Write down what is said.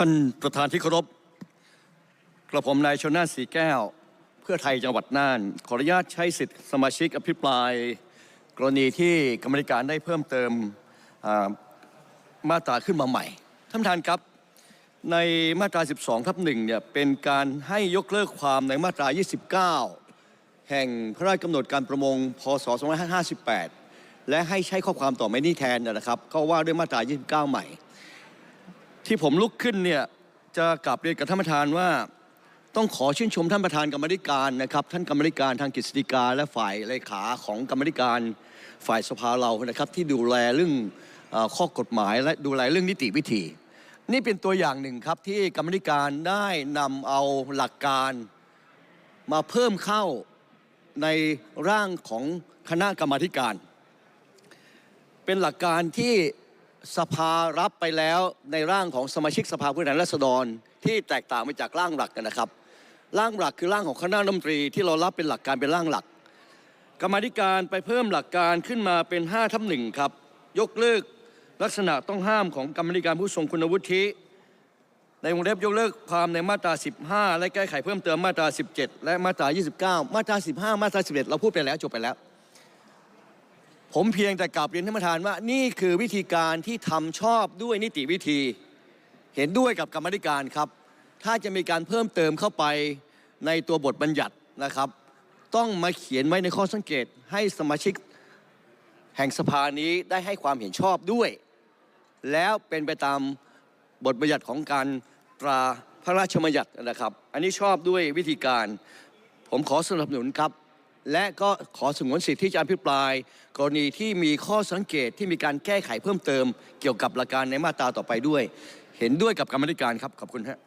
ท่านประธานที่เคารพ กระผมนายชนน่าสีแก้ว เพื่อไทยจังหวัดน่าน ขออนุญาตใช้สิทธิสมาชิกอภิปราย กรณีที่กรรมการได้เพิ่มเติมมาตราขึ้นมาใหม่ ท่านประธานครับในมาตรา 12ทับหนึ่งเนี่ยเป็นการให้ยกเลิกความในมาตรา 29 แห่งพระราชกำหนดการประมง พศ 2558 และให้ใช้ข้อความต่อไปนี้แทนนะครับ ก็ว่าด้วยมาตรา 29 ใหม่ ที่ผมลุกขึ้นเนี่ยจะกลับเรียนกับท่านประธานว่า ต้องขอชื่นชมท่านประธานกรรมธิการนะครับ ท่านกรรมธิการทางกฤษฎีกาและฝ่ายเลขาของกรรมธิการฝ่ายสภาเรานะครับ ที่ดูแลเรื่องอข้อกฎหมายและดูแลเรื่องนิติวิธี นี่เป็นตัวอย่างหนึ่งครับที่กรรมธิการได้นำเอาหลักการมาเพิ่มเข้าในร่างของคณะกรรมธิการ เป็นหลักการที่ สภารับไปแล้วในร่างของสมาชิกสภาผู้แทนราษฎรที่แตกต่างไปจากร่างหลักกันนะครับ ร่างหลักคือร่างของคณะรัฐมนตรีที่เรารับเป็นหลักการเป็นร่างหลัก กรรมาธิการไปเพิ่มหลักการขึ้นมาเป็น5ทับหนึ่งครับ ยกเลิกลักษณะต้องห้ามของกรรมธิการผู้ทรงคุณวุฒิในวงเล็บยกเลิกความในมาตรา 15 และแก้ไขเพิ่มเติมมาตรา 17 และมาตรา 29 มาตรา 15 มาตรา 11 เราพูดไปแล้วจบไปแล้ว ผมเพียงแต่กลับเรียนท่านประธานว่า นี่คือวิธีการที่ทำชอบด้วยนิติวิธี เห็นด้วยกับกรรมธิการครับ ถ้าจะมีการเพิ่มเติมเข้าไปในตัวบทบัญญัตินะครับ ต้องมาเขียนไว้ในข้อสังเกตให้สมาชิกแห่งสภานี้ได้ให้ความเห็นชอบด้วย แล้วเป็นไปตามบทบัญญัติของการตราพระราชบัญญัตินะครับ อันนี้ชอบด้วยวิธีการ ผมขอสนับสนุนครับ และก็ขอสงวนสิทธิ์ที่จะอภิปราย กรณีที่มีข้อสังเกตที่มีการแก้ไขเพิ่มเติม เกี่ยวกับหลักการในมาตราต่อไปด้วย เห็นด้วยกับกรรมธิการครับขอบคุณฮะ